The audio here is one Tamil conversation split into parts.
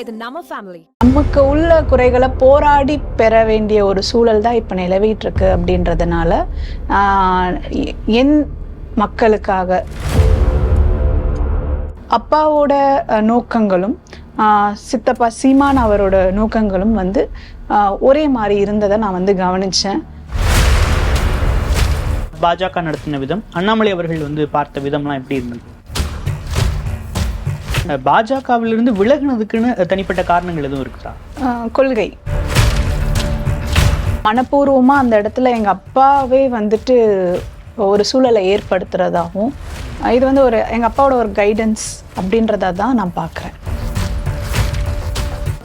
இது நம்ம ஃபேமிலி நமக்கு உள்ள குறைகளை போராடி பெற வேண்டிய ஒரு சூழல் தான் இப்போ நிலவிட்டு இருக்கு அப்படின்றதுனால என் மக்களுக்காக. அப்பாவோட நோக்கங்களும் ஆஹ், சித்தப்பா சீமான் அவரோட நோக்கங்களும் வந்து ஆஹ், ஒரே மாதிரி இருந்ததை நான் வந்து கவனிச்சேன். பாஜக நடத்தின விதம் அண்ணாமலை அவர்கள் வந்து பார்த்த விதம்லாம் எப்படி இருந்தது? பாஜகவிலிருந்து விலகுனதுக்குன்னு தனிப்பட்ட காரணங்கள் எதுவும் இருக்குதா? கொள்கை. மனப்பூர்வமாக அந்த இடத்துல எங்கள் அப்பாவே வந்துட்டு ஒரு சூழலை ஏற்படுத்துறதாகவும் இது வந்து ஒரு எங்கள் அப்பாவோட ஒரு கைடன்ஸ் அப்படின்றத தான் நான் பார்க்குறேன்.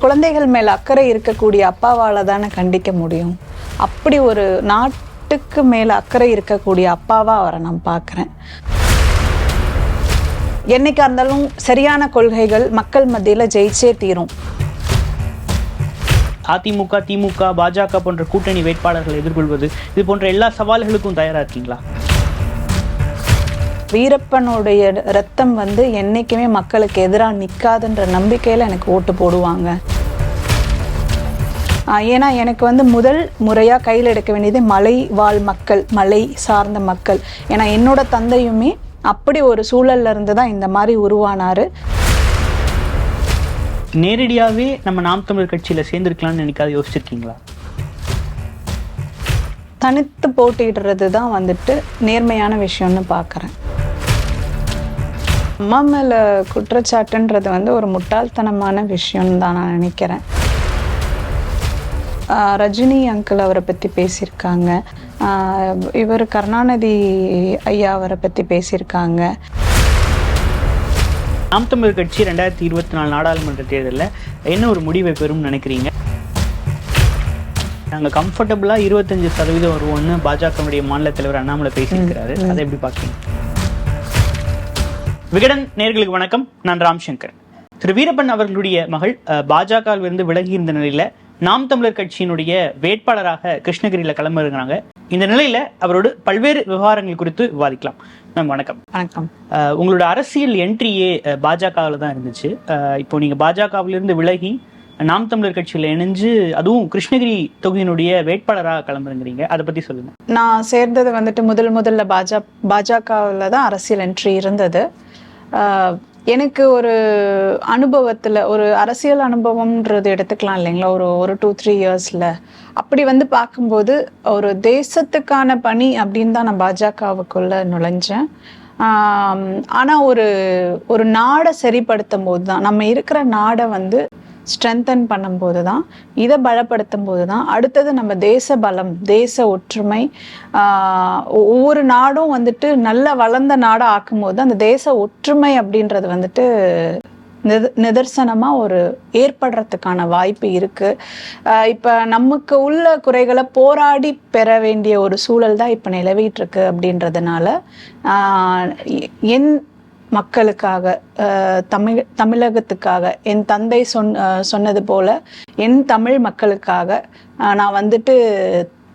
குழந்தைகள் மேல் அக்கறை இருக்கக்கூடிய அப்பாவால் தானே கண்டிக்க முடியும். அப்படி ஒரு நாட்டுக்கு மேலே அக்கறை இருக்கக்கூடிய அப்பாவா அவரை நான் பார்க்குறேன். என்னைக்கா இருந்தாலும் சரியான கொள்கைகள் மக்கள் மத்தியில் ஜெயிச்சே தீரும். அதிமுக திமுக பாஜக போன்ற கூட்டணி வேட்பாளர்களை எதிர்கொள்வது இது போன்ற எல்லா சவால்களுக்கும் தயாரா இருக்கீங்களா? வீரப்பனுடைய ரத்தம் வந்து என்னைக்குமே மக்களுக்கு எதிராக நிற்காதுன்ற நம்பிக்கையில் எனக்கு ஓட்டு போடுவாங்க. ஏன்னா எனக்கு வந்து முதல் முறையாக கையில் எடுக்க வேண்டியது மலை வாழ் மக்கள் மலை சார்ந்த மக்கள். ஏன்னா என்னோட தந்தையுமே அப்படி ஒரு சூழல்ல இருந்து தான் இந்த மாதிரி உருவானாரு. நேரடியாவே நம்ம நாம் தமிழர் கட்சியில சேர்ந்திருக்கலாம்னு நினைக்காத யோசிச்சிருக்கீங்களா? தனித்து போட்டிடுறது தான் வந்துட்டு நேர்மையான விஷயம்னு பார்க்குறேன் அம்மா மேல குற்றச்சாட்டுன்றது வந்து ஒரு முட்டாள்தனமான விஷயம்னு தான் நான் நினைக்கிறேன். ரஜினி அங்கிள் அவரை பற்றி பேசியிருக்காங்க. இவர் கருணாநிதி ஐயா அவரை பற்றி பேசியிருக்காங்க. நாம் தமிழர் கட்சி ரெண்டாயிரத்தி இருபத்தி நாலு நாடாளுமன்ற தேர்தலில் என்ன ஒரு முடிவை பெறும்னு நினைக்கிறீங்க? நாங்கள் கம்ஃபர்டபுளாக இருபத்தஞ்சு சதவீதம் வருவோம்னு பாஜகவுடைய மாநில தலைவர் அண்ணாமலை பேசியிருக்கிறாரு. அதை எப்படி பார்க்குறீங்க? விகடன் நேர்களுக்கு வணக்கம். நான் ராம்சங்கர். திரு வீரப்பன் அவர்களுடைய மகள் பாஜகவிலிருந்து விலகி இருந்த நிலையில நாம் தமிழர் கட்சியினுடைய வேட்பாளராக கிருஷ்ணகிரியில கிளம்பிருக்கிறாங்க இந்த நிலையில அவரோடு பல்வேறு விவகாரங்கள் குறித்து விவாதிக்கலாம். மேம் வணக்கம். வணக்கம். உங்களோட அரசியல் என்ட்ரியே பாஜகவில் தான் இருந்துச்சு. இப்போ நீங்க பாஜகவிலிருந்து விலகி நாம் தமிழர் கட்சியில் இணைஞ்சு அதுவும் கிருஷ்ணகிரி தொகுதியினுடைய வேட்பாளராக கிளம்புறீங்க அதை பத்தி சொல்லுங்க. நான் சேர்ந்தது வந்துட்டு முதல் முதல்ல பாஜ பாஜகவில் தான் அரசியல் என்ட்ரி இருந்தது. எனக்கு ஒரு அனுபவத்தில் ஒரு அரசியல் அனுபவம்ன்றது எடுத்துக்கலாம் இல்லைங்களா? ஒரு ஒரு டூ த்ரீ இயர்ஸில் அப்படி வந்து பார்க்கும்போது ஒரு தேசத்துக்கான பணி அப்படின்னு தான் நான் பாஜகவுக்குள்ளே நுழைஞ்சேன். ஆனால் ஒரு ஒரு நாடை சரிப்படுத்தும் போது தான் நம்ம இருக்கிற நாடை வந்து ஸ்ட்ரென்தன் பண்ணும்போது தான் இதை பலப்படுத்தும் போது தான் அடுத்தது நம்ம தேச பலம் தேச ஒற்றுமை ஒ- ஒவ்வொரு நாடும் வந்துட்டு நல்ல வளர்ந்த நாடாக ஆக்கும்போது அந்த தேச ஒற்றுமை அப்படின்றது வந்துட்டு நித நிதர்சனமாக ஒரு ஏற்படுறதுக்கான வாய்ப்பு இருக்குது இப்போ நமக்கு உள்ள குறைகளை போராடி பெற வேண்டிய ஒரு சூழல் தான் இப்போ நிலவிட்டு இருக்கு அப்படின்றதுனால எ- என் மக்களுக்காக தமிழ் தமிழகத்துக்காக என் தந்தை சொன் சொன்னது போல என் தமிழ் மக்களுக்காக நான் வந்துட்டு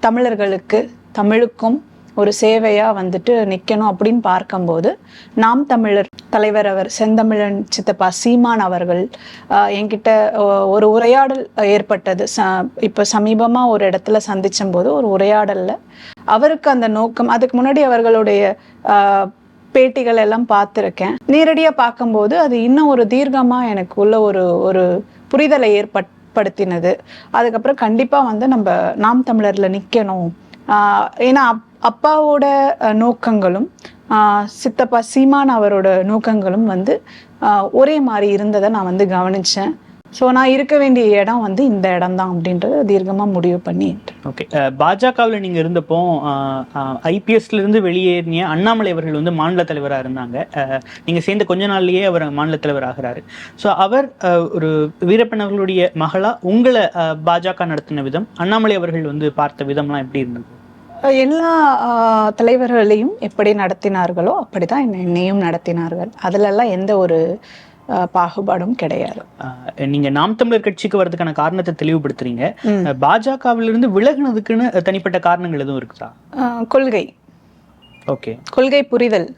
தமிழர்களுக்கு தமிழுக்கும் ஒரு சேவையாக வந்துட்டு நிற்கணும் அப்படின்னு பார்க்கும்போது நாம் தமிழர் தலைவர் அவர் செந்தமிழன் சித்தப்பா சீமான் அவர்கள் என்கிட்ட ஒரு உரையாடல் ஏற்பட்டது. ச இப்போ சமீபமாக ஒரு இடத்துல சந்திச்ச போது ஒரு உரையாடலில் அவருக்கு அந்த நோக்கம் அதுக்கு முன்னாடி அவர்களுடைய பேட்டிகள் எல்லாம் பார்த்துருக்கேன். நேரடியாக பார்க்கும்போது அது இன்னும் ஒரு தீர்க்கமாக எனக்கு உள்ள ஒரு ஒரு புரிதலை ஏற்படுத்தினது. அதுக்கப்புறம் கண்டிப்பாக வந்து நம்ம நாம் தமிழரில் நிற்கணும் ஏன்னா அப்- அப்பாவோட நோக்கங்களும் ஆஹ், சித்தப்பா சீமான் அவரோட நோக்கங்களும் வந்து ஆஹ், ஒரே மாதிரி இருந்ததை நான் வந்து கவனித்தேன் ஸோ நான் இருக்க வேண்டிய இடம் வந்து இந்த இடம் தான் அப்படின்றத தீர்க்கமாக முடிவு பண்ணிட்டேன் ஓகே பாஜகவில் நீங்க இருந்தப்போ ஐபிஎஸ்ல இருந்து வெளியேறிய அண்ணாமலை அவர்கள் வந்து மாநில தலைவராக இருந்தாங்க. அஹ், நீங்க சேர்ந்த கொஞ்ச நாள்லயே அவர் மாநில தலைவர் ஆகிறாரு. ஸோ அவர் ஒரு வீரப்பன் அவர்களுடைய மகளா? உங்களை பாஜக நடத்தின விதம்? அண்ணாமலை அவர்கள் வந்து பார்த்த விதம்லாம் எப்படி இருந்தது? எல்லா தலைவர்களையும் எப்படி நடத்தினார்களோ அப்படிதான் என்னை- என்னையும் நடத்தினார்கள். அதுலெல்லாம் எந்த ஒரு பாகுபாடும் கிடையாது. நீங்க நாம் தமிழர் கட்சிக்கு வரதுக்கான காரணத்தை தெளிவுபடுத்துறீங்க. பாஜகவிலிருந்து விலகுனதுக்குன்னு தனிப்பட்ட காரணங்கள் எதுவும் இருக்குதா? கொள்கை. ஓகே. கொள்கை புரிதல்.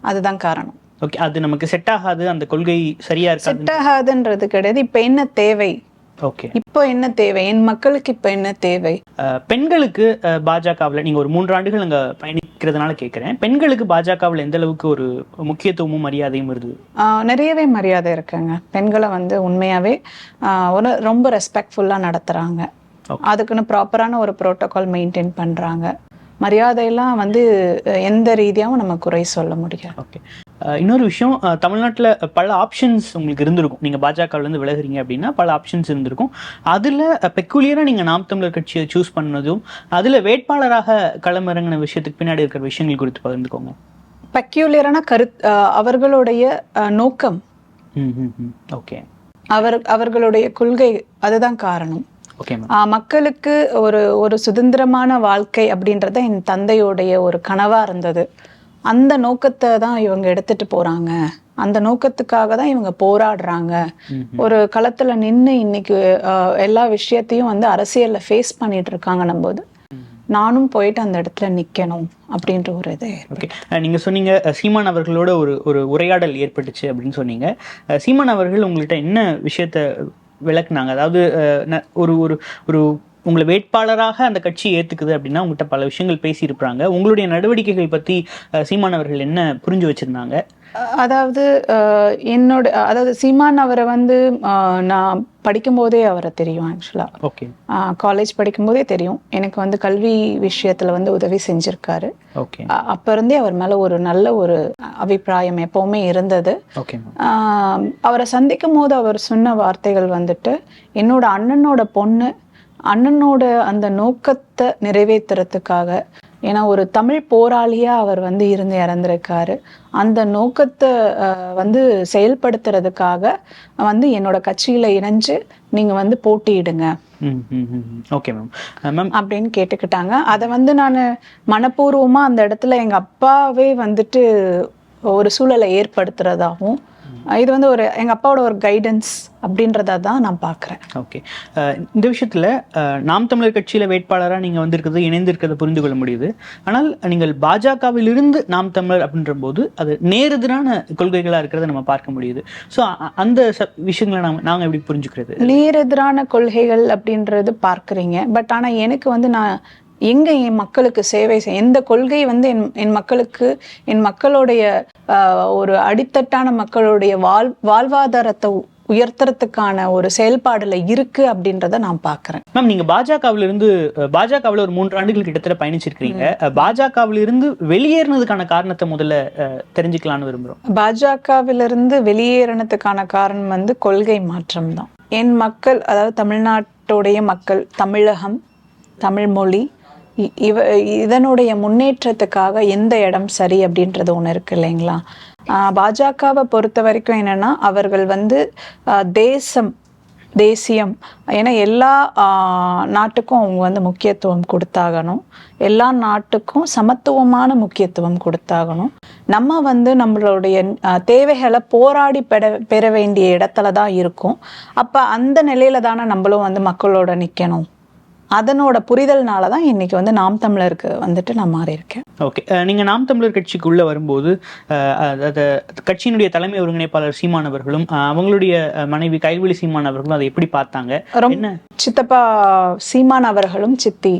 அதுதான் காரணம். ஓகே அது நமக்கு செட் ஆகாது அந்த கொள்கை சரியா செட் ஆகாதுன்றது கிடையாது. இப்ப என்ன தேவை? ஓகே இப்போ என்ன தேவை? என் மக்களுக்கு இப்ப என்ன தேவை? பெண்களுக்கு பாஜகவில் நீங்க ஒரு மூன்று ஆண்டுகள் அங்க பயணிக்கிறதுனால கேட்குறேன் பெண்களுக்கு பாஜகவில் எந்த அளவுக்கு ஒரு முக்கியத்துவமும் மரியாதையும் ஆஹ் நிறையவே மரியாதை இருக்குங்க. பெண்களை வந்து உண்மையாவே ஆஹ் ஒரு ரொம்ப ரெஸ்பெக்ட்ஃபுல்லா நடத்துறாங்க. Okay. அதுக்குன்னு ப்ராப்பரான ஒரு ப்ரோட்டோகால் மெயின்டைன் பண்றாங்க. மரியாதையெல்லாம் வந்து எந்த ரீதியாவும் நம்ம குறை சொல்ல முடியாது. ஓகே இன்னொரு விஷயம் தமிழ்நாட்டுல பல ஆப்ஷன்ஸ் உங்களுக்கு இருந்திருக்கும். நீங்க பாஜகவுல இருந்து விலகுறீங்க அப்படின்னா பல ஆப்ஷன்ஸ் இருந்திருக்கும். அதுல பெக்குலியரா நீங்க நாம் தமிழர் கட்சியை சூஸ் பண்ணதும் அதுல வேட்பாளராக களமிறங்கின விஷயத்துக்கு பின்னாடி இருக்கிற விஷயங்கள் குறித்து பகிர்ந்துக்கோங்க. பக்யூலியரான கரு அவர்களுடைய நோக்கம். ஓகே அவர் அவர்களுடைய கொள்கை அதுதான் காரணம். மக்களுக்கு ஒரு ஒரு சுதந்திரமான வாழ்க்கை அப்படின்றத என் தந்தையுடைய ஒரு கனவா இருந்தது. அந்த நோக்கத்தை தான் இவங்க எடுத்துட்டு போறாங்க. அந்த நோக்கத்துக்காக தான் இவங்க போராடுறாங்க. ஒரு களத்துல நின்று இன்னைக்கு எல்லா விஷயத்தையும் வந்து அரசியல்ல ஃபேஸ் பண்ணிட்டு இருக்காங்கன்னும் போது நானும் போயிட்டு அந்த இடத்துல நிக்கணும் அப்படின்ற ஒரு இது ஓகே. நீங்க சொன்னீங்க சீமான் அவர்களோட ஒரு ஒரு உரையாடல் ஏற்பட்டுச்சு அப்படின்னு சொன்னீங்க. சீமான் அவர்கள் உங்கள்கிட்ட என்ன விஷயத்த விளக்குனாங்க? அதாவது ஒரு ஒரு ஒரு உங்களை வேட்பாளராக அந்த கட்சி ஏத்துக்குது அப்படின்னா உங்கள்கிட்ட பல விஷயங்கள் பேசியிருப்பாங்க. உங்களுடைய நடவடிக்கைகள் பத்தி அஹ், சீமான் அவர்கள் என்ன புரிஞ்சு வச்சிருந்தாங்க? அதாவது என்னோட அதாவது சீமான் அவரை வந்து நான் படிக்கும்போதே அவரை தெரியும் ஆக்சுவலா ஓகே. காலேஜ் படிக்கும்போதே தெரியும். எனக்கு வந்து கல்வி விஷயத்துல வந்து உதவி செஞ்சிருக்காரு. ஓகே. அப்ப இருந்தே அவர் மேல ஒரு நல்ல ஒரு அபிப்பிராயம் எப்பவுமே இருந்தது. ஓகே அவரை சந்திக்கும் போது அவர் சொன்ன வார்த்தைகள் வந்துட்டு என்னோட அண்ணனோட பொண்ணு அண்ணனோட அந்த நோக்கத்தை நிறைவேற்றுறதுக்காக ஏன்னா ஒரு தமிழ் போராளியா அவர் வந்து இருந்து இறந்திருக்காரு. அந்த நோக்கத்தை வந்து செயல்படுத்துறதுக்காக வந்து என்னோட கட்சியில இணைஞ்சு நீங்க வந்து போட்டியிடுங்க. Okay ma'am. மேம். அப்படின்னு கேட்டுக்கிட்டாங்க. அதை வந்து நான் மனப்பூர்வமா அந்த இடத்துல எங்க அப்பாவே வந்துட்டு ஒரு சூழலை ஏற்படுத்துறதாகவும் இது வந்து ஒரு எங்க அப்பாவோட ஒரு கைடன்ஸ் அப்படின்றத தான் நான் பார்க்குறேன் ஓகே இந்த விஷயத்துல நாம் தமிழர் கட்சியில வேட்பாளரா நீங்க வந்திருக்கிறது இணைந்திருக்கிறத புரிந்து கொள்ள முடியுது. ஆனால் நீங்கள் பாஜகவிலிருந்து நாம் தமிழர் அப்படின்ற போது அது நேரெதிரான கொள்கைகளா இருக்கிறத நம்ம பார்க்க முடியுது. ஸோ அந்த விஷயங்களை நாம நாங்க எப்படி புரிஞ்சுக்கிறது? நேரெதிரான கொள்கைகள் அப்படின்றது பார்க்குறீங்க. பட் ஆனா எனக்கு வந்து நான் எங்க என் மக்களுக்கு சேவை செய்ய எந்த கொள்கை வந்து என் என் மக்களுக்கு என் மக்களுடைய ஒரு அடித்தட்டான மக்களுடைய வாழ் வாழ்வாதாரத்தை உயர்த்துறதுக்கான ஒரு செயல்பாடுல இருக்கு அப்படின்றத நான் பார்க்குறேன் மேம் நீங்க பாஜகவில இருந்து பாஜகவுல ஒரு மூன்று ஆண்டுகள் கிட்டத்தட்ட பயணிச்சிருக்கீங்க பாஜகவில இருந்து வெளியேறினதுக்கான காரணத்தை முதல்ல தெரிஞ்சுக்கலாம்னு விரும்புறோம். பாஜகவிலிருந்து வெளியேறினதுக்கான காரணம் வந்து கொள்கை மாற்றம் தான் என் மக்கள் அதாவது தமிழ்நாட்டுடைய மக்கள் தமிழகம் தமிழ் மொழி இவ இதனுடைய முன்னேற்றத்துக்காக எந்த இடம் சரி அப்படின்றது ஒன்று இருக்கு இல்லைங்களா? பாஜகவை பொறுத்த வரைக்கும் என்னன்னா அவர்கள் வந்து தேசம் தேசியம் ஏன்னா எல்லா நாட்டுக்கும் அவங்க வந்து முக்கியத்துவம் கொடுத்தாகணும். எல்லா நாட்டுக்கும் சமத்துவமான முக்கியத்துவம் கொடுத்தாகணும். நம்ம வந்து நம்மளுடைய தேவைகளை போராடி பெற பெற வேண்டிய இடத்துல தான் இருக்கும். அப்போ அந்த நிலையில தானே நம்மளும் வந்து மக்களோட நிற்கணும் அதனோட புரிதல்னால தான் இன்னைக்கு வந்து நாம் தமிழருக்கு வந்துட்டு நான் மாறி இருக்கேன் ஓகே நீங்க நாம் தமிழர் கட்சிக்குள்ள வரும்போது அதாவது கட்சியினுடைய தலைமை ஒருங்கிணைப்பாளர் சீமான் அவர்களும் அஹ், அவங்களுடைய மனைவி கைவிழி சீமான் அவர்களும் அதை எப்படி பார்த்தாங்க? ரொம்ப என்ன? சித்தப்பா சீமான் அவர்களும் சித்தி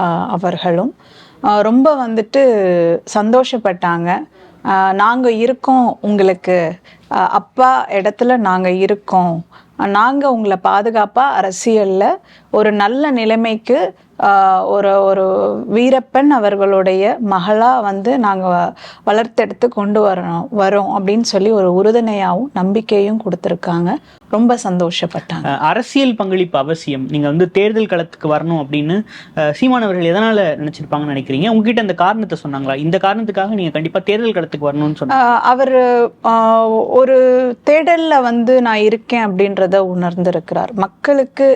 ஆஹ், அவர்களும் ரொம்ப வந்துட்டு சந்தோஷப்பட்டாங்க. ஆஹ், நாங்க இருக்கோம் உங்களுக்கு அப்பா இடத்துல நாங்க இருக்கோம் நாங்கள் உங்களை பாதுகாப்பாக அரசியலில் ஒரு நல்ல நிலைமைக்கு ஒரு ஒரு வீரப்பன் அவர்களுடைய மகளா வந்து நாங்க வ- வளர்த்தெடுத்து கொண்டு வரணும் வரோம் அப்படின்னு சொல்லி ஒரு உறுதுணையாகவும் நம்பிக்கையும் கொடுத்துருக்காங்க. ரொம்ப சந்தோஷப்பட்டாங்க. அரசியல் பங்களிப்பு அவசியம். நீங்க வந்து தேர்தல் களத்துக்கு வரணும் அப்படின்னு அஹ், சீமான் அவர்கள் எதனால நினைச்சிருப்பாங்கன்னு நினைக்கிறீங்க? உங்ககிட்ட இந்த காரணத்தை சொன்னாங்களா? இந்த காரணத்துக்காக நீங்க கண்டிப்பா தேர்தல் களத்துக்கு வரணும்னு சொன்னாங்க. அவர் ஒரு தேடல்ல வந்து நான் இருக்கேன் அப்படின்றத உணர்ந்திருக்கிறார். மக்களுக்கு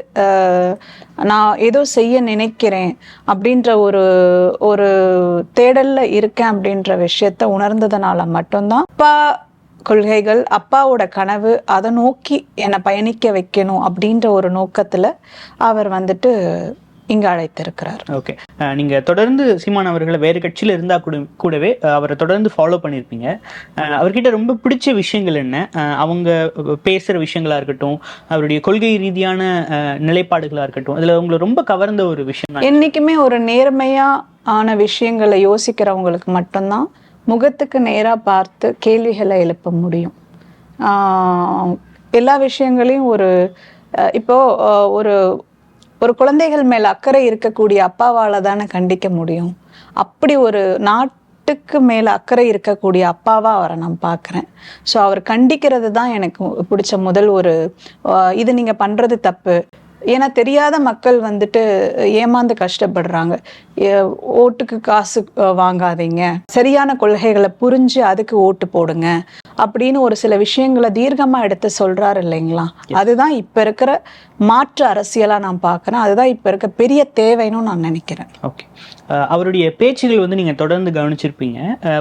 நான் ஏதோ செய்ய நினைக்கிறேன் அப்படின்ற ஒரு ஒரு தேடல்ல இருக்கேன் அப்படின்ற விஷயத்த உணர்ந்ததுனால மட்டும்தான் அப்பா கொள்கைகள் அப்பாவோட கனவு அதை நோக்கி என்னை பயணிக்க வைக்கணும் அப்படின்ற ஒரு நோக்கத்துல அவர் வந்துட்டு இங்கு அழைத்திருக்கிறார். ஓகே நீங்க தொடர்ந்து சீமான் அவர்களை வேறு கட்சியில இருந்தா கூட கூடவே அவரை தொடர்ந்து ஃபாலோ பண்ணியிருப்பீங்க. அவர்கிட்ட ரொம்ப பிடிச்ச விஷயங்கள் என்ன? அவங்க பேசுற விஷயங்களா இருக்கட்டும் அவருடைய கொள்கை ரீதியான அஹ், நிலைப்பாடுகளா இருக்கட்டும் அதுல உங்களை ரொம்ப கவர்ந்த ஒரு விஷயம் தான் என்னைக்குமே ஒரு நேர்மையா ஆன விஷயங்களை யோசிக்கிறவங்களுக்கு மட்டும்தான் முகத்துக்கு நேரா பார்த்து கேள்விகளை எழுப்ப முடியும். ஆஹ் எல்லா விஷயங்களையும் ஒரு இப்போ ஒரு ஒரு குழந்தைகள் மேல அக்கறை இருக்கக்கூடிய அப்பாவால் தானே கண்டிக்க முடியும். அப்படி ஒரு நாட்டுக்கு மேல அக்கறை இருக்கக்கூடிய அப்பாவா அவரை நான் பார்க்குறேன். ஸோ அவர் கண்டிக்கிறது தான் எனக்கு பிடிச்ச முதல் ஒரு அஹ் இது நீங்க பண்றது தப்பு. ஏன்னா தெரியாத மக்கள் வந்துட்டு ஏமாந்து கஷ்டப்படுறாங்க. ஓட்டுக்கு காசு வாங்காதீங்க. சரியான கொள்கைகளை புரிஞ்சு அதுக்கு ஓட்டு போடுங்க. அப்படின்னு ஒரு சில விஷயங்களை தீர்க்கமா எடுத்து சொல்றாரு இல்லைங்களா? அதுதான் இப்ப இருக்கிற மாற்று அரசியலா நான் பார்க்கறேன். அதுதான் இப்ப இருக்க பெரிய தேவைன்னு நான் நினைக்கிறேன். ஓகே அவருடைய பேச்சுகள் வந்து நீங்க தொடர்ந்து கவனிச்சிருப்பீங்க.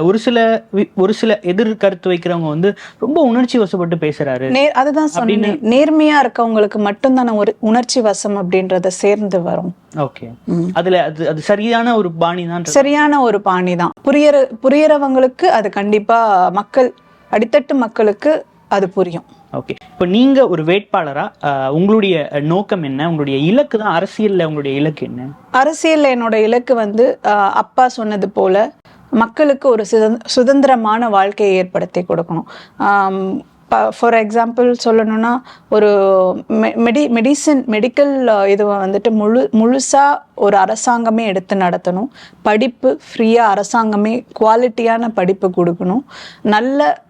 ஒரு சில ஒரு சில எதிர் கருத்து வைக்கிறவங்க வந்து ரொம்ப உணர்ச்சி வசப்பட்டு பேசுறாரு. நேர் அதுதான் சொன்னேன். நேர்மையா இருக்கவங்களுக்கு மட்டும்தானே ஒரு உணர்ச்சி வசம் அப்படின்றத சேர்ந்து வரும். ஓகே. அதுல அது அது சரியான ஒரு பாணி தான் சரியான ஒரு பாணி தான் புரியற புரியறவங்களுக்கு அது கண்டிப்பா மக்கள் அடித்தட்டு மக்களுக்கு அது புரியும். ஓகே. இப்போ நீங்க ஒரு வேட்பாளரா உங்களுடைய நோக்கம் என்ன? உங்களுடைய இலக்கு தான் அரசியல்ல உங்களுடைய இலக்கு என்ன? அரசியல் என்னோட இலக்கு வந்து அப்பா சொன்னது போல மக்களுக்கு ஒரு சுதந்- சுதந்திரமான வாழ்க்கையை ஏற்படுத்தி கொடுக்கணும். ஃபார் எக்ஸாம்பிள் சொல்லணும்னா ஒரு மெ- மெடி மெடிசன் மெடிக்கல் இதுவை வந்துட்டு முழு முழுசாக ஒரு அரசாங்கமே எடுத்து நடத்தணும். படிப்பு ஃப்ரீயாக அரசாங்கமே குவாலிட்டியான படிப்பு கொடுக்கணும். நல்ல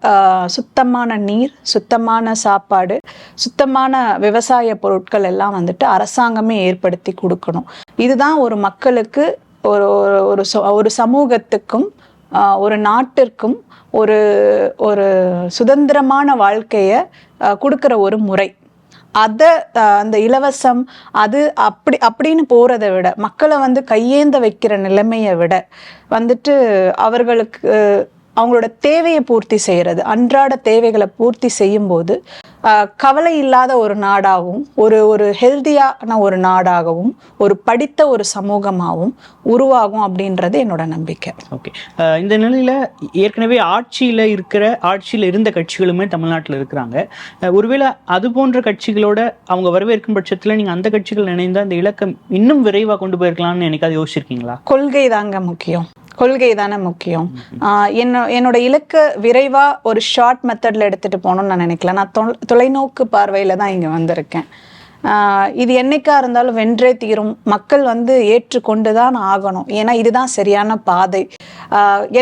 சுத்தமான நீர் சுத்தமான சாப்பாடு சுத்தமான விவசாய பொருட்கள் எல்லாம் வந்துட்டு அரசாங்கமே ஏற்படுத்தி கொடுக்கணும். இதுதான் ஒரு மக்களுக்கு ஒரு ஒரு ஒரு ச- ஒரு சமூகத்துக்கும் ஒரு நாட்டிற்கும் ஒரு ஒரு சுதந்திரமான வாழ்க்கையை கொடுக்குற ஒரு முறை. அதை அந்த இலவசம் அது அப்படி அப்படின்னு போகிறத விட மக்களை வந்து கையேந்த வைக்கிற நிலைமையை விட வந்துட்டு அவர்களுக்கு அவங்களோட தேவையை பூர்த்தி செய்கிறது அன்றாட தேவைகளை பூர்த்தி செய்யும்போது கவலை இல்லாத ஒரு நாடாகவும் ஒரு ஒரு ஹெல்தியான ஒரு நாடாகவும் ஒரு படித்த ஒரு சமூகமாகவும் உருவாகும் அப்படின்றது என்னோட நம்பிக்கை. ஓகே. இந்த நிலையில ஏற்கனவே ஆட்சியில இருக்கிற ஆட்சியில இருந்த கட்சிகளுமே தமிழ்நாட்டில் இருக்கிறாங்க. ஒருவேளை அது போன்ற கட்சிகளோட அவங்க வரவேற்கும் பட்சத்துல நீங்க அந்த கட்சிகள் இணைந்தா அந்த இலக்கம் இன்னும் விரைவா கொண்டு போயிருக்கலாம்னு எனக்காவது யோசிச்சிருக்கீங்களா? கொள்கை தாங்க முக்கியம். கொள்கை தானே முக்கியம் என்ன என்னோட இலக்கு விரைவா ஒரு ஷார்ட் மெத்தட்ல எடுத்துட்டு போகணும்னு நான் நினைக்கல. நான் தொலைநோக்கு பார்வையில தான் இங்க வந்திருக்கேன். இது என்னைக்கா இருந்தாலும் வென்றே தீரும். மக்கள் வந்து ஏற்றுக்கொண்டு தான் ஆகணும். ஏன்னா இதுதான் சரியான பாதை.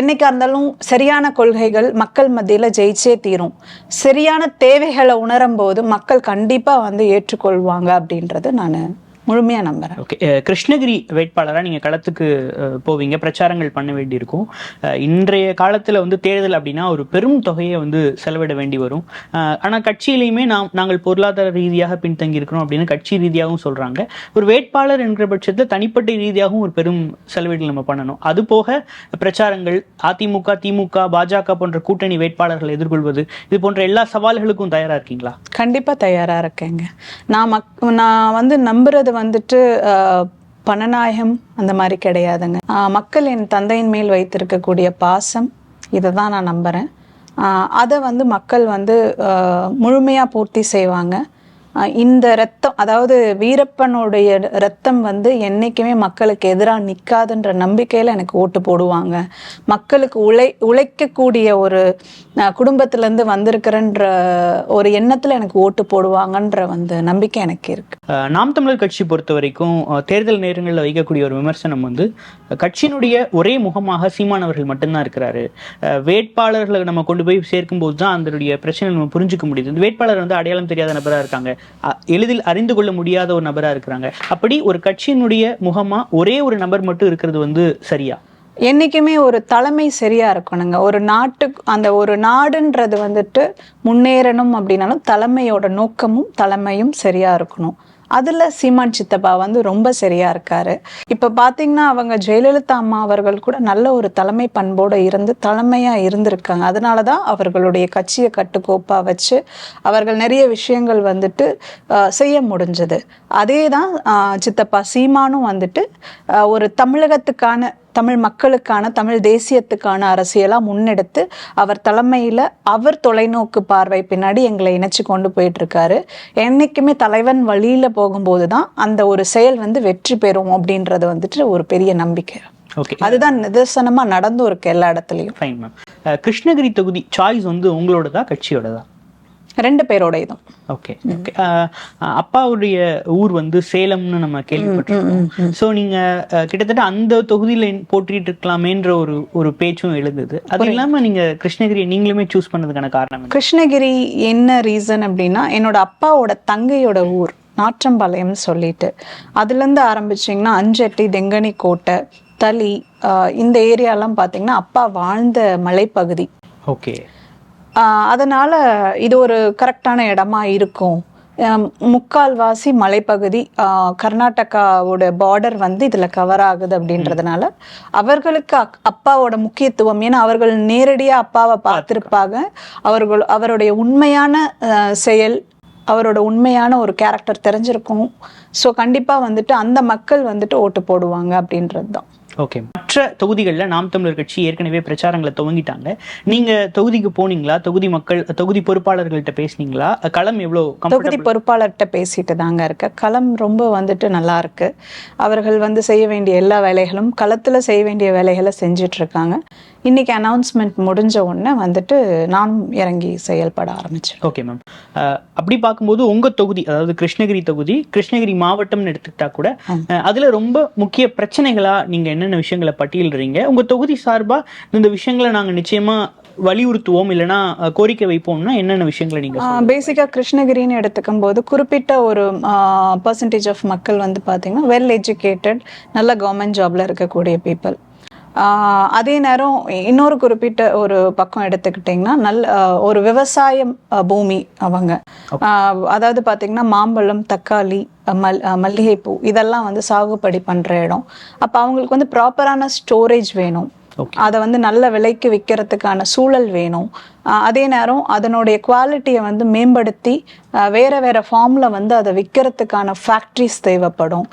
என்றைக்கா என்னைக்கா இருந்தாலும் சரியான கொள்கைகள் மக்கள் மத்தியில் ஜெயிச்சே தீரும். சரியான தேவைகளை உணரும் போது மக்கள் கண்டிப்பாக வந்து ஏற்றுக்கொள்வாங்க அப்படின்றது நான் முழுமையா நம்புறேன். ஓகே கிருஷ்ணகிரி வேட்பாளரா நீங்க களத்துக்கு போவீங்க. பிரச்சாரங்கள் பண்ண வேண்டியிருக்கும். இன்றைய காலத்துல வந்து தேர்தல் அப்படின்னா ஒரு பெரும் தொகையை வந்து செலவிட வேண்டி வரும். அஹ், ஆனா கட்சியிலையுமே நாம் நாங்கள் பொருளாதார ரீதியாக பின்தங்கி இருக்கிறோம் அப்படின்னு கட்சி ரீதியாகவும் சொல்றாங்க. ஒரு வேட்பாளர் என்கிற பட்சத்துல தனிப்பட்ட ரீதியாகவும் ஒரு பெரும் செலவீடு நம்ம பண்ணணும். அது போக பிரச்சாரங்கள் அதிமுக திமுக பாஜக போன்ற கூட்டணி வேட்பாளர்களை எதிர்கொள்வது இது போன்ற எல்லா சவால்களுக்கும் தயாரா இருக்கீங்களா? கண்டிப்பா தயாரா இருக்கேங்க. நான் மக் நான் வந்து நம்புறது வந்துட்டு பணநாயகம் அந்த மாதிரி கிடையாதுங்க. மக்கள் என் தந்தையின் மேல் வைத்திருக்கக்கூடிய பாசம் இதை தான் நான் நம்புகிறேன் அதை வந்து மக்கள் வந்து முழுமையாக பூர்த்தி செய்வாங்க. இந்த ரத்தம் அதாவது வீரப்பனுடைய ரத்தம் வந்து என்னைக்குமே மக்களுக்கு எதிராக நிற்காதுன்ற நம்பிக்கையில் எனக்கு ஓட்டு போடுவாங்க. மக்களுக்கு உழை உழைக்கக்கூடிய ஒரு குடும்பத்திலேருந்து வந்திருக்கிறன்ற ஒரு எண்ணத்தில் எனக்கு ஓட்டு போடுவாங்கன்ற வந்து நம்பிக்கை எனக்கு இருக்கு. நாம் தமிழர் கட்சி பொறுத்த வரைக்கும் தேர்தல் நேரங்களில் வைக்கக்கூடிய ஒரு விமர்சனம் வந்து கட்சியினுடைய ஒரே முகமாக சீமானவர்கள் மட்டும்தான் இருக்கிறாரு. வேட்பாளர்களை நம்ம கொண்டு போய் சேர்க்கும் போது தான் அதனுடைய பிரச்சனை நம்ம புரிஞ்சுக்க முடியுது. வேட்பாளர் வந்து அடையாளம் தெரியாத நபராக இருக்காங்க. எளிதில் அறிந்து கொள்ள முடியாத ஒரு நபரா இருக்கிறாங்க. அப்படி ஒரு கட்சியினுடைய முகமா ஒரே ஒரு நபர் மட்டும் இருக்கிறது வந்து சரியா? என்னைக்குமே ஒரு தலைமை சரியா இருக்கணுங்க. ஒரு நாட்டுக்கு அந்த ஒரு நாடுன்றது வந்துட்டு முன்னேறணும் அப்படின்னாலும் தலைமையோட நோக்கமும் தலைமையும் சரியா இருக்கணும். அதில் சீமான் சித்தப்பா வந்து ரொம்ப சரியாக இருக்காரு. இப்போ பாத்தீங்கன்னா அவங்க ஜெயலலிதா அம்மா அவர்கள் கூட நல்ல ஒரு தலைமை பண்போடு இருந்து தலைமையாக இருந்திருக்காங்க. அதனாலதான் அவர்களுடைய கட்சியை கட்டுக்கோப்பாக வச்சு அவர்கள் நிறைய விஷயங்கள் வந்துட்டு செய்ய முடிஞ்சது. அதே தான் சித்தப்பா சீமானும் வந்துட்டு ஒரு தமிழகத்துக்கான தமிழ் மக்களுக்கான தமிழ் தேசியத்துக்கான அரசியலா முன்னெடுத்து அவர் தலைமையில அவர் தொலைநோக்கு பார்வை பின்னாடி எங்களை இணைச்சு கொண்டு போயிட்டு இருக்காரு என்னைக்குமே தலைவன் வழியில போகும்போது தான் அந்த ஒரு செயல் வந்து வெற்றி பெறும் அப்படின்றது வந்துட்டு ஒரு பெரிய நம்பிக்கை. ஓகே. அதுதான் நிதர்சனமா நடந்தும் இருக்கு எல்லா இடத்துலயும். ஃபைன் மேம் கிருஷ்ணகிரி தொகுதி சாய்ஸ் வந்து உங்களோடதா கட்சியோடதா? ரெண்டு பேரோட இதுவும் ஓகே. ஓகே அப்பாவுடைய ஊர் வந்து சேலம்னு நம்ம கேள்விப்பட்டிருக்கோம். ஸோ நீங்க கிட்டத்தட்ட அந்த தொகுதியில போட்டிட்டு இருக்கலாமேன்ற ஒரு ஒரு பேச்சும் எழுந்தது. அது இல்லாம நீங்க கிருஷ்ணகிரியை நீங்களுமே சூஸ் பண்ணதுக்கான காரணம்? கிருஷ்ணகிரி என்ன ரீசன் அப்படின்னா என்னோட அப்பாவோட தங்கையோட ஊர் நாற்றம்பாளையம்னு சொல்லிட்டு. அதுலேருந்து ஆரம்பிச்சிங்கன்னா அஞ்சட்டி தெங்கனி கோட்டை தளி இந்த ஏரியாலாம் பார்த்தீங்கன்னா அப்பா வாழ்ந்த மலைப்பகுதி. ஓகே. அதனால் இது ஒரு கரெக்டான இடமா இருக்கும். முக்கால்வாசி மலைப்பகுதி கர்நாடகாவோட பார்டர் வந்து இதில் கவர் ஆகுது அப்படின்றதுனால அவர்களுக்கு அக்- அப்பாவோட முக்கியத்துவம் ஏன்னா அவர்கள் நேரடியாக அப்பாவை பார்த்திருப்பாங்க. அவர்கள் அவருடைய உண்மையான செயல் அவரோட உண்மையான ஒரு கேரக்டர் தெரிஞ்சிருக்கும். ஸோ கண்டிப்பாக வந்துட்டு அந்த மக்கள் வந்துட்டு ஓட்டு போடுவாங்க அப்படின்றது தான் ஓகே மற்ற தொகுதிகளில் நாம் தமிழர் கட்சி ஏற்கனவே பிரச்சாரங்களை துவங்கிட்டாங்க. நீங்க தொகுதிக்கு போனீங்களா? தொகுதி மக்கள் தொகுதி பொறுப்பாளர்கள்ட்ட பேசுனீங்களா? களம் எவ்வளோ தொகுதி பொறுப்பாளர்கிட்ட பேசிட்டு தாங்க இருக்க. களம் ரொம்ப வந்துட்டு நல்லா இருக்கு. அவர்கள் வந்து செய்ய வேண்டிய எல்லா வேலைகளும் களத்துல செய்ய வேண்டிய வேலைகளை செஞ்சுட்டு இன்னைக்கு அனௌன்ஸ்மெண்ட் முடிஞ்ச உடனே வந்துட்டு நானும் இறங்கி செயல்பட ஆரம்பிச்சேன் ஓகே மேம் அப்படி பார்க்கும்போது உங்க தொகுதி அதாவது கிருஷ்ணகிரி தொகுதி கிருஷ்ணகிரி மாவட்டம்னு எடுத்துக்கிட்டா கூட அதுல ரொம்ப முக்கிய பிரச்சனைகளா நீங்க என்னென்ன விஷயங்களை பட்டியலிடுறீங்க? உங்க தொகுதி சார்பா இந்த விஷயங்களை நாங்க நிச்சயமா வலியுறுத்துவோம் இல்லைன்னா கோரிக்கை வைப்போம்னா என்னென்ன விஷயங்களை நீங்க சொல்லுங்க? பேசிக்காக கிருஷ்ணகிரின்னு எடுத்துக்கும் போது குறிப்பிட்ட ஒரு பர்சன்டேஜ் ஆஃப் மக்கள் வந்து பார்த்தீங்கன்னா வெல் எஜுகேட்டட் நல்ல கவர்மெண்ட் ஜாப்ல இருக்கக்கூடிய பீப்புள் அதே நேரம் இன்னொரு குறிப்பிட்ட ஒரு பக்கம் எடுத்துக்கிட்டிங்கன்னா நல்ல ஒரு விவசாயம் பூமி அவங்க. அதாவது பார்த்தீங்கன்னா மாம்பழம் தக்காளி மல் மல்லிகைப்பூ இதெல்லாம் வந்து சாகுபடி பண்ணுற இடம். அப்போ அவங்களுக்கு வந்து ப்ராப்பரான ஸ்டோரேஜ் வேணும். அதை வந்து நல்ல விலைக்கு விற்கிறதுக்கான சூழல் வேணும். அதே நேரம் அதனுடைய குவாலிட்டியை வந்து மேம்படுத்தி வேறு வேற வேற வந்து அதை விற்கிறதுக்கான ஃபேக்ட்ரிஸ் தேவைப்படும்.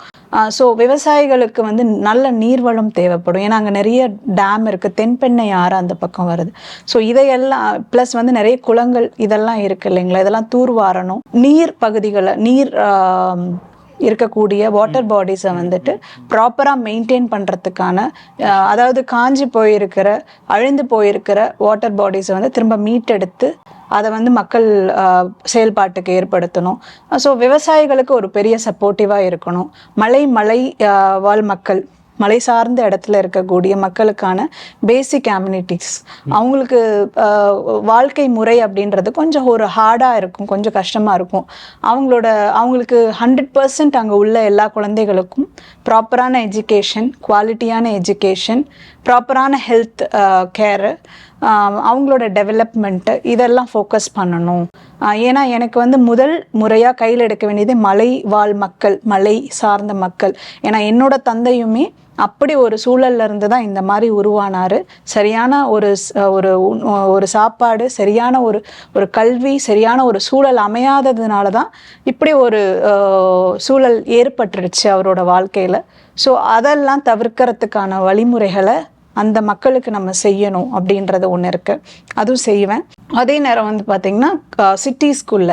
ஸோ விவசாயிகளுக்கு வந்து நல்ல நீர்வளம் தேவைப்படும். ஏன்னா அங்கே நிறைய டேம் இருக்குது தென்பெண்ணை ஆறு அந்த பக்கம் வருது. ஸோ இதையெல்லாம் ப்ளஸ் வந்து நிறைய குளங்கள் இதெல்லாம் இருக்குது இல்லைங்களா? இதெல்லாம் தூர்வாரணும். நீர் பகுதிகளை நீர் இருக்கக்கூடிய வாட்டர் பாடிஸை வந்துட்டு ப்ராப்பராக மெயின்டைன் பண்ணுறதுக்கான அதாவது காஞ்சி போயிருக்கிற அழிந்து போயிருக்கிற வாட்டர் பாடிஸை வந்து திரும்ப மீட்டெடுத்து அதை வந்து மக்கள் செயல்பாட்டுக்கு ஏற்படுத்தணும். ஸோ விவசாயிகளுக்கு ஒரு பெரிய சப்போர்ட்டிவாக இருக்கணும். மலை மலை வாழ் மக்கள். மலை சார்ந்த இடத்துல இருக்கக்கூடிய மக்களுக்கான பேசிக் அம்யூனிட்டிஸ் அவங்களுக்கு வாழ்க்கை முறை அப்படின்றது கொஞ்சம் ஒரு ஹார்டாக இருக்கும் கொஞ்சம் கஷ்டமாக இருக்கும். அவங்களோட அவங்களுக்கு ஹண்ட்ரட் பர்சன்ட் அங்கே உள்ள எல்லா குழந்தைகளுக்கும் ப்ராப்பரான எஜுகேஷன் குவாலிட்டியான எஜுகேஷன் ப்ராப்பரான ஹெல்த் கேரு அவங்களோட டெவலப்மெண்ட்டு இதெல்லாம் ஃபோக்கஸ் பண்ணணும். ஏன்னா எனக்கு வந்து முதல் முறையாக கையில் எடுக்க வேண்டியது மலை வாழ் மக்கள் மலை சார்ந்த மக்கள். ஏன்னா என்னோட தந்தையுமே அப்படி ஒரு சூழல்ல இருந்து தான் இந்த மாதிரி உருவானாரு. சரியான ஒரு ஒரு ஒரு சாப்பாடு சரியான ஒரு ஒரு கல்வி சரியான ஒரு சூழல் அமையாததுனால தான் இப்படி ஒரு சூழல் ஏற்பட்டுருச்சு அவரோட வாழ்க்கையில். ஸோ அதெல்லாம் தவிர்க்கறதுக்கான வழிமுறைகளை அந்த மக்களுக்கு நம்ம செய்யணும் அப்படின்றது ஒன்று இருக்கு. அதுவும் செய்வேன். அதே நேரம் வந்து பார்த்தீங்கன்னா சிட்டிஸ்குள்ள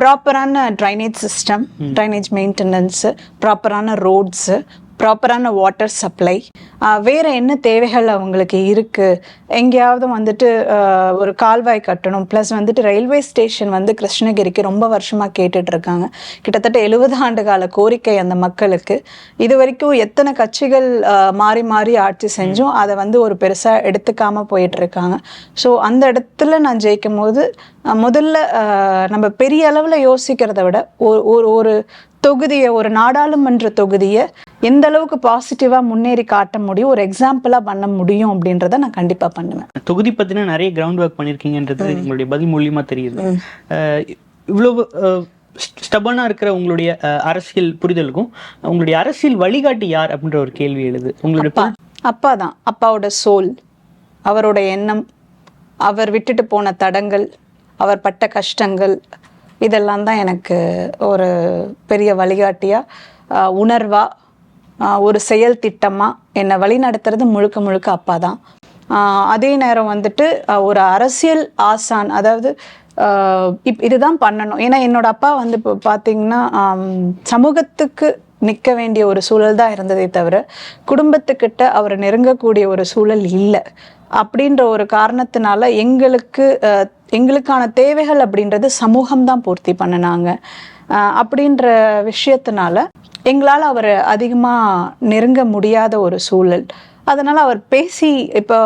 ப்ராப்பரான ட்ரைனேஜ் சிஸ்டம் ட்ரைனேஜ் மெயின்டெனன்ஸு ப்ராப்பரான ரோட்ஸு ப்ராப்பரான வாட்டர் சப்ளை வேற என்ன தேவைகள் அவங்களுக்கு இருக்கு? எங்கேயாவது வந்துட்டு ஒரு கால்வாய் கட்டணும். ப்ளஸ் வந்துட்டு ரயில்வே ஸ்டேஷன் வந்து கிருஷ்ணகிரிக்கு ரொம்ப வருஷமா கேட்டுட்டு இருக்காங்க கிட்டத்தட்ட எழுபது ஆண்டு கால கோரிக்கை அந்த மக்களுக்கு. இது வரைக்கும் எத்தனை கட்சிகள் மாறி மாறி ஆட்சி செஞ்சும் அதை வந்து ஒரு பெருசா எடுத்துக்காம போயிட்டு இருக்காங்க ஸோ அந்த இடத்துல நான் ஜெயிக்கும் போது முதல்ல நம்ம பெரிய அளவுல யோசிக்கிறத விட ஒரு ஒரு தொகுதியை ஒரு நாடாளுமன்ற தொகுதியை எந்த அளவுக்கு பாசிட்டிவா முன்னேறி காட்ட முடியும் ஒரு எக்ஸாம்பிளா பண்ண முடியும் அப்படின்றத நான் கண்டிப்பா பண்ணுவேன். தொகுதி பத்தின நிறைய கிரவுண்ட் ஒர்க் பண்ணிருக்கீங்கன்றது உங்களுடைய பதில் மூலியமா தெரியுது. அஹ், ஸ்டபனாக இருக்கிற உங்களுடைய அரசியல் புரிதலுக்கும் உங்களுடைய அரசியல் வழிகாட்டி யார் அப்படின்ற ஒரு கேள்வி எழுது. உங்களுடைய அப்பா. தான். அப்பாவோட சோல் அவரோட எண்ணம் அவர் விட்டுட்டு போன தடங்கள் அவர் பட்ட கஷ்டங்கள் இதெல்லாம் தான் எனக்கு ஒரு பெரிய வழிகாட்டியாக உணர்வா ஆஹ் ஒரு செயல் திட்டமாக என்னை வழி நடத்துறது முழுக்க முழுக்க அப்பா தான் அதே நேரம் வந்துட்டு ஒரு அரசியல் ஆசான் அதாவது இப் இதுதான் பண்ணணும். ஏன்னா என்னோட அப்பா வந்து இப்போ பார்த்தீங்கன்னா சமூகத்துக்கு நிற்க வேண்டிய ஒரு சூழல் தான் இருந்ததே தவிர குடும்பத்துக்கிட்ட அவர் நெருங்கக்கூடிய ஒரு சூழல் இல்லை. அப்படின்ற ஒரு காரணத்தினால எங்களுக்கு எங்களுக்கான தேவைகள் அப்படின்றது சமூகம் தான் பூர்த்தி பண்ணினாங்க. அப்படின்ற விஷயத்தினால எங்களால் அவரை அதிகமாக நெருங்க முடியாத ஒரு சூழல். அதனால அவர் பேசி இப்போ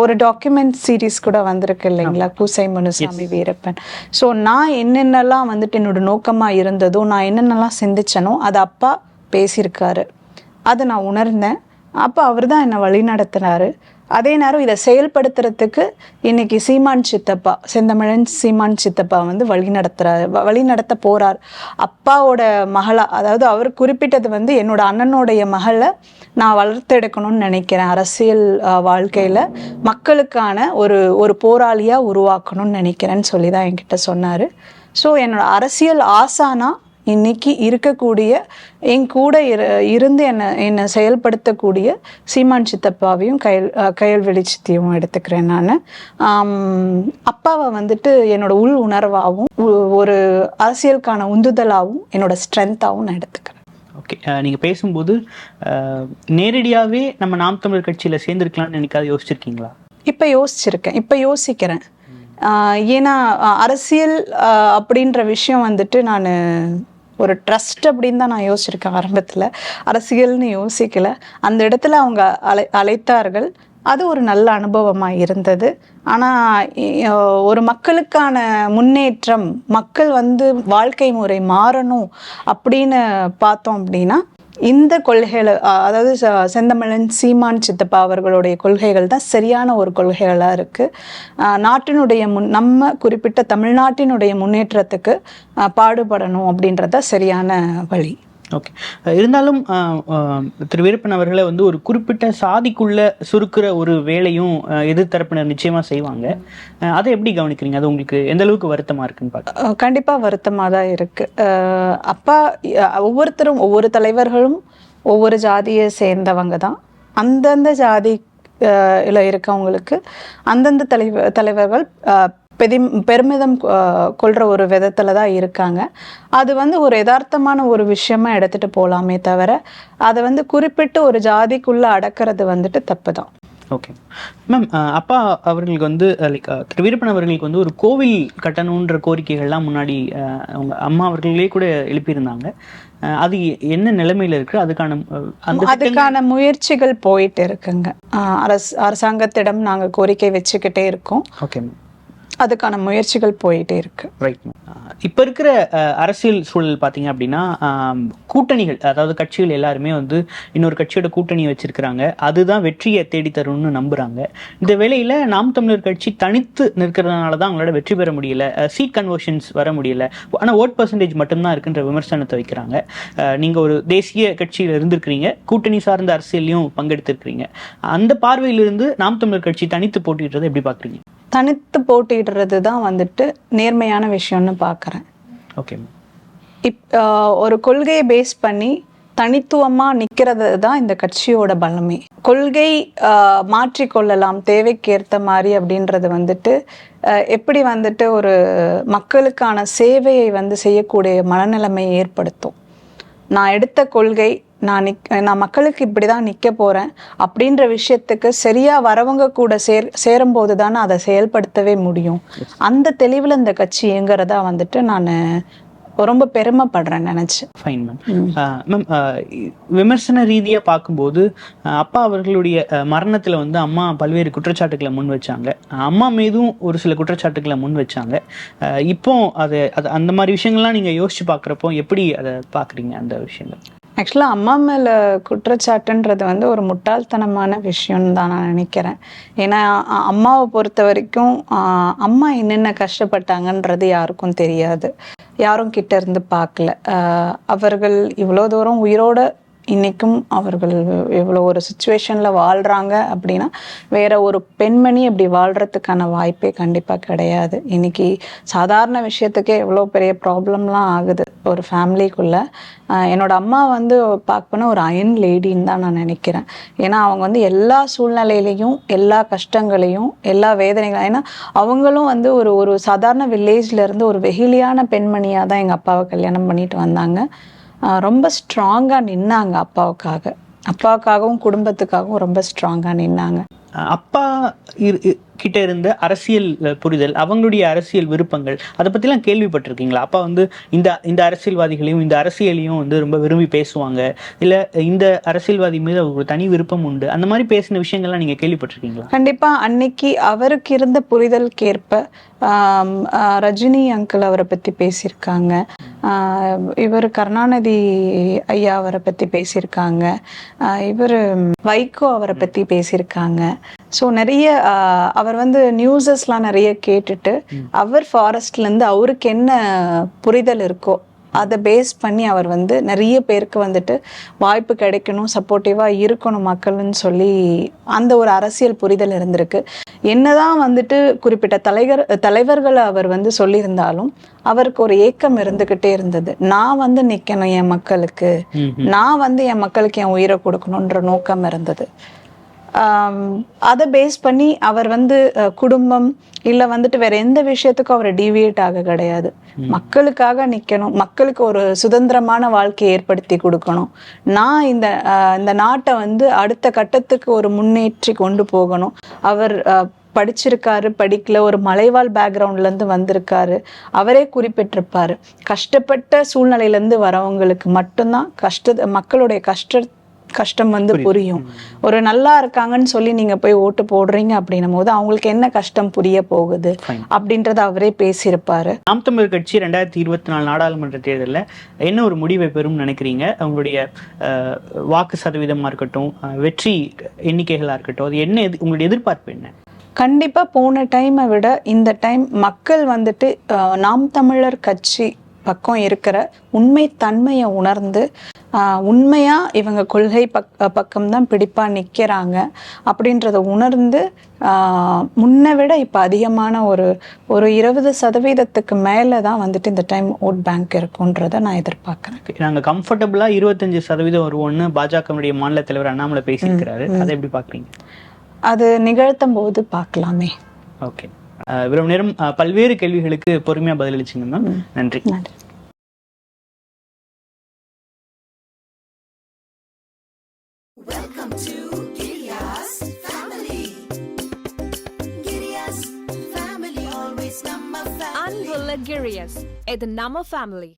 ஒரு டாக்குமெண்ட் சீரிஸ் கூட வந்திருக்கு இல்லைங்களா? பூசை முனுசாமி வீரப்பன். ஸோ நான் என்னென்னலாம் வந்துட்டு என்னோட நோக்கமாக இருந்ததோ நான் என்னென்னலாம் சிந்திச்சனோ அது அப்பா பேசியிருக்காரு. அதை நான் உணர்ந்தேன். அப்போ அவர் தான் என்னை வழி நடத்தினாரு அதே நேரம் இதை செயல்படுத்துறதுக்கு இன்னைக்கு சீமான் சித்தப்பா செந்தமிழன் சீமான் சித்தப்பா வந்து வழி நடத்துறாரு வ- வழி நடத்த போறார். அப்பாவோட மகளா அதாவது அவர் குறிப்பிட்டது வந்து என்னோட அண்ணனுடைய மகளை நான் வளர்த்தெடுக்கணும்னு நினைக்கிறேன் அரசியல் வாழ்க்கையில் வாழ்க்கையில. மக்களுக்கான ஒரு ஒரு போராளியா உருவாக்கணும்னு நினைக்கிறேன்னு சொல்லி தான் என்கிட்ட சொன்னாரு. ஸோ என்னோட அரசியல் ஆசானா இன்னைக்கு இருக்கக்கூடிய என் கூட இரு இருந்து என்னை என்னை செயல்படுத்தக்கூடிய சீமான் சித்தப்பாவையும் கயல் அஹ் கயல் வெளிச்சத்தையும் எடுத்துக்கிறேன் நான். அப்பாவை வந்துட்டு என்னோட உள் உணர்வாகவும் ஒரு அரசியலுக்கான உந்துதலாகவும் என்னோட ஸ்ட்ரென்த்தாகவும் நான் எடுத்துக்கிறேன். ஓகே. நீங்கள் பேசும்போது நேரடியாகவே நம்ம நாம் தமிழர் கட்சியில் சேர்ந்துருக்கலாம்னு என்னைக்காவது யோசிச்சிருக்கீங்களா? இப்போ யோசிச்சிருக்கேன். இப்போ யோசிக்கிறேன். ஏன்னா அரசியல் அப்படின்ற விஷயம் வந்துட்டு நான் ஒரு ட்ரஸ்ட் அப்படின்னு தான் நான் யோசிச்சிருக்கேன் ஆரம்பத்தில். அரசியல்னு யோசிக்கல. அந்த இடத்துல அவங்க அழை அழைத்தார்கள். அது ஒரு நல்ல அனுபவமாக இருந்தது. ஆனால் ஒரு மக்களுக்கான முன்னேற்றம் மக்கள் வந்து வாழ்க்கை முறை மாறணும் அப்படின்னு பார்த்தோம் அப்படின்னா இந்த கொள்கைகளை அதாவது ச- செந்தமிழன் சீமான் சித்தப்பா அவர்களுடைய கொள்கைகள் தான் சரியான ஒரு கொள்கைகளாக இருக்குது நாட்டினுடைய முன் நம்ம குறிப்பிட்ட தமிழ்நாட்டினுடைய முன்னேற்றத்துக்கு பாடுபடணும் அப்படின்றத சரியான வழி. ஓகே இருந்தாலும் திரு வீரப்பன் அவர்களை வந்து ஒரு குறிப்பிட்ட சாதிக்குள்ள சுருக்கிற ஒரு வேலையும் எதிர்த்தரப்பினர் நிச்சயமா செய்வாங்க. அதை எப்படி கவனிக்கிறீங்க? அது உங்களுக்கு எந்த அளவுக்கு வருத்தமா இருக்குன்னு பார்க்க கண்டிப்பாக கண்டிப்பா வருத்தமாக தான் இருக்கு. அப்பா ஒவ்வொருத்தரும் ஒவ்வொரு தலைவர்களும் ஒவ்வொரு ஜாதியை சேர்ந்தவங்க தான். அந்தந்த ஜாதி இருக்கவங்களுக்கு அந்தந்த தலைவர் தலைவர்கள் பெதி பெருமிதம் கொள்ற ஒரு விதத்துல தான் இருக்காங்க. அது வந்து ஒரு யதார்த்தமான ஒரு விஷயமா எடுத்துட்டு போகலாமே தவிர அதை வந்து குறிப்பிட்டு ஒரு ஜாதிக்குள்ள அடக்கிறது வந்துட்டு தப்பு தான் ஓகே. மேம் அப்பா அவர்களுக்கு வந்து லைக் திரு வீரப்பன் அவர்களுக்கு வந்து ஒரு கோவில் கட்டணுன்ற கோரிக்கைகள்லாம் முன்னாடி அவங்க அம்மா அவர்களே கூட எழுப்பியிருந்தாங்க. அது என்ன நிலைமையில இருக்கு? அதுக்கான அதுக்கான முயற்சிகள் போயிட்டு இருக்குங்க. அரசாங்கத்திடம் நாங்க கோரிக்கை வச்சுக்கிட்டே இருக்கோம். Okay ma'am. அதுக்கான முயற்சிகள் போயிட்டே இருக்கு. ரைட் இப்போ இருக்கிற அரசியல் சூழல் பார்த்தீங்க அப்படின்னா கூட்டணிகள் அதாவது கட்சிகள் எல்லாருமே வந்து இன்னொரு கட்சியோட கூட்டணி வச்சிருக்கிறாங்க. அதுதான் வெற்றியை தேடி தரும்னு நம்புறாங்க. இந்த வேளையில நாம் தமிழர் கட்சி தனித்து நிற்கிறதுனால தான் அவங்களோட வெற்றி பெற முடியல. சீட் கன்வர்ஷன்ஸ் வர முடியல. ஆனால் ஓட் பர்சன்டேஜ் மட்டும்தான் இருக்குன்ற விமர்சனத்தை வைக்கிறாங்க. நீங்கள் ஒரு தேசிய கட்சியில் இருந்திருக்கிறீங்க. கூட்டணி சார்ந்த அரசியலையும் பங்கெடுத்திருக்கிறீங்க. அந்த பார்வையிலிருந்து நாம் தமிழர் கட்சி தனித்து போட்டிடுறதை எப்படி பார்க்குறீங்க தனித்து போட்டியிடுறது தான் வந்துட்டு நேர்மையான விஷயம்னு பார்க்குறேன் ஓகே இப் ஒரு கொள்கையை பேஸ் பண்ணி தனித்துவமா நிக்கிறது தான் இந்த கட்சியோட பலமே. கொள்கை மாற்றிக்கொள்ளலாம் தேவைக்கேற்ற மாதிரி அப்படின்றது வந்துட்டு எப்படி வந்துட்டு ஒரு மக்களுக்கான சேவையை வந்து செய்யக்கூடிய மனநிலைமையை ஏற்படுத்தும். நான் எடுத்த கொள்கை நான் நிக் நான் மக்களுக்கு இப்படி தான் நிற்க போகிறேன் அப்படின்ற விஷயத்துக்கு சரியாக வரவங்க கூட சேர் சேரும்போது தானே அதை செயல்படுத்தவே முடியும். அந்த தெளிவில் இந்த கட்சி இயங்குறதா வந்துட்டு நான் ரொம்ப பெருமைப்படுறேன் நினச்சி. ஃபைன் மேம் மேம் விமர்சன ரீதியாக பார்க்கும்போது அப்பா அவர்களுடைய மரணத்தில் வந்து அம்மா பல்வேறு குற்றச்சாட்டுகளை முன் வச்சாங்க. அம்மா மீதும் ஒரு சில குற்றச்சாட்டுகளை முன் வச்சாங்க. இப்போ அது அது அந்த மாதிரி விஷயங்கள்லாம் நீங்கள் யோசிச்சு பார்க்குறப்போ எப்படி அதை பார்க்குறீங்க அந்த விஷயங்கள்? ஆக்சுவலாக அம்மா மேலே குற்றச்சாட்டுன்றது வந்து ஒரு முட்டாள்தனமான விஷயம்னு தான் நான் நினைக்கிறேன். ஏன்னா அம்மாவை பொறுத்த வரைக்கும் அம்மா என்னென்ன கஷ்டப்பட்டாங்கன்றது யாருக்கும் தெரியாது. யாரும் கிட்ட இருந்து பார்க்கல அவர்கள் இவ்வளோ தூரம் உயிரோட இன்னைக்கும் அவர்கள் எவ்வளோ ஒரு சுச்சுவேஷனில் வாழ்கிறாங்க அப்படின்னா வேற ஒரு பெண்மணி அப்படி வாழ்கிறதுக்கான வாய்ப்பே கண்டிப்பாக கிடையாது. இன்னைக்கு சாதாரண விஷயத்துக்கே எவ்வளோ பெரிய ப்ராப்ளம்லாம் ஆகுது. ஒரு ஃபேமிலிக்குள்ளே என்னோட அம்மா வந்து பார்க்க ஒரு அயன் லேடின்னு தான் நான் நினைக்கிறேன். ஏன்னா அவங்க வந்து எல்லா சூழ்நிலையிலையும் எல்லா கஷ்டங்களையும் எல்லா வேதனைகளையும் ஏன்னா அவங்களும் வந்து ஒரு ஒரு சாதாரண வில்லேஜ்ல இருந்து ஒரு வெகுளியான பெண்மணியாக தான் எங்கள் அப்பாவை கல்யாணம் பண்ணிட்டு வந்தாங்க. ரொம்ப ஸ்ட்ராங்காக நின்னாங்க அப்பாவுக்காக. அப்பாவுக்காகவும் குடும்பத்துக்காகவும் ரொம்ப ஸ்ட்ராங்காக நின்னாங்க. அப்பா கிட்ட இருந்த அரசியல் புரிதல் அவங்களுடைய அரசியல் விருப்பங்கள் அதை பற்றிலாம் கேள்விப்பட்டிருக்கீங்களா? அப்பா வந்து இந்த இந்த அரசியல்வாதிகளையும் இந்த அரசியலையும் வந்து ரொம்ப விரும்பி பேசுவாங்க. இல்லை இந்த அரசியல்வாதி மீது அவங்களுக்கு தனி விருப்பம் உண்டு. அந்த மாதிரி பேசின விஷயங்கள்லாம் நீங்கள் கேள்விப்பட்டிருக்கீங்களா? கண்டிப்பா. அன்னைக்கு அவருக்கு இருந்த புரிதலுக்கேற்ப ரஜினி அங்கிள் அவரை பத்தி பேசியிருக்காங்க. இவர் கருணாநிதி ஐயா அவரை பத்தி பேசியிருக்காங்க. இவர் வைகோ அவரை பத்தி பேசியிருக்காங்க. ஸோ நிறைய அவர் வந்து நியூஸஸ்லாம் நிறைய கேட்டுட்டு அவர் ஃபாரஸ்ட்ல இருந்து அவருக்கு என்ன புரிதல் இருக்கோ அதை பேஸ் பண்ணி அவர் வந்து நிறைய பேருக்கு வந்துட்டு வாய்ப்பு கிடைக்கணும் சப்போர்ட்டிவாக இருக்கணும் மக்கள்னு சொல்லி அந்த ஒரு அரசியல் புரிதல் இருந்திருக்கு. என்னதான் வந்துட்டு குறிப்பிட்ட தலைவர் தலைவர்களை அவர் வந்து சொல்லியிருந்தாலும் அவருக்கு ஒரு ஏக்கம் இருந்துக்கிட்டே இருந்தது. நான் வந்து நிற்கணும் என் மக்களுக்கு. நான் வந்து என் மக்களுக்கு என் உயிரை கொடுக்கணுன்ற நோக்கம் இருந்தது. அதை பேஸ் பண்ணி அவர் வந்து குடும்பம் இல்லை வந்துட்டு வேற எந்த விஷயத்துக்கும் அவர் டீவியேட் ஆக கிடையாது. மக்களுக்காக நிற்கணும் மக்களுக்கு ஒரு சுதந்திரமான வாழ்க்கையை ஏற்படுத்தி கொடுக்கணும். நான் இந்த இந்த நாட்டை வந்து அடுத்த கட்டத்துக்கு ஒரு முன்னேற்றி கொண்டு போகணும். அவர் படிச்சிருக்காரு படிக்கல ஒரு மலைவாழ் பேக்ரவுண்ட்ல இருந்து வந்திருக்காரு. அவரே குறிப்பிட்டிருப்பாரு. கஷ்டப்பட்ட சூழ்நிலையில இருந்து வரவங்களுக்கு மட்டும்தான் கஷ்ட மக்களுடைய கஷ்ட கஷ்டம் வந்து புரியும். ஒரு நல்லா இருக்காங்கன்னு சொல்லி நீங்க போய் ஓட்டு போடுறீங்க அப்படின்னும் போது அவங்களுக்கு என்ன கஷ்டம் புரிய போகுது. அப்படின்றத அவரே பேசியிருப்பாரு. நாம் தமிழர் கட்சி ரெண்டாயிரத்தி இருபத்தி நாலு நாடாளுமன்ற தேர்தலில் என்ன ஒரு முடிவை பெறும் நினைக்கிறீங்க? அவங்களுடைய வாக்கு சதவீதமாக இருக்கட்டும் வெற்றி எண்ணிக்கைகளாக இருக்கட்டும் அது என்ன உங்களுடைய எதிர்பார்ப்பு என்ன? கண்டிப்பா போன டைமை விட இந்த டைம் மக்கள் வந்துட்டு நாம் தமிழர் கட்சி பக்கம் இருக்கிற உண்மை தன்மையை உணர்ந்து ஆஹ், உண்மையா இவங்க கொள்கை பக் பக்கம்தான் பிடிப்பா நிக்கிறாங்க அப்படின்றத உணர்ந்து முன்னை விட இப்போ அதிகமான ஒரு ஒரு இருபது சதவீதத்துக்கு மேலே தான் வந்துட்டு இந்த டைம் ஓட் பேங்க் இருக்குன்றத நான் எதிர்பார்க்குறேன். நாங்கள் கம்ஃபர்டபுளாக இருபத்தஞ்சு சதவீதம் வருவோம்னு பாஜகவுடைய மாநில தலைவர் அண்ணாமலை பேசியிருக்கிறாரு. அதை எப்படி பார்க்குறீங்க அது நிகழ்த்தும் போது பார்க்கலாமே ஓகே. இவ்வளவு நேரம் பல்வேறு கேள்விகளுக்கு பொறுமையாக பதிலளிச்சிங்க மேம் நன்றி. நன்றி. Welcome to Giriya's family.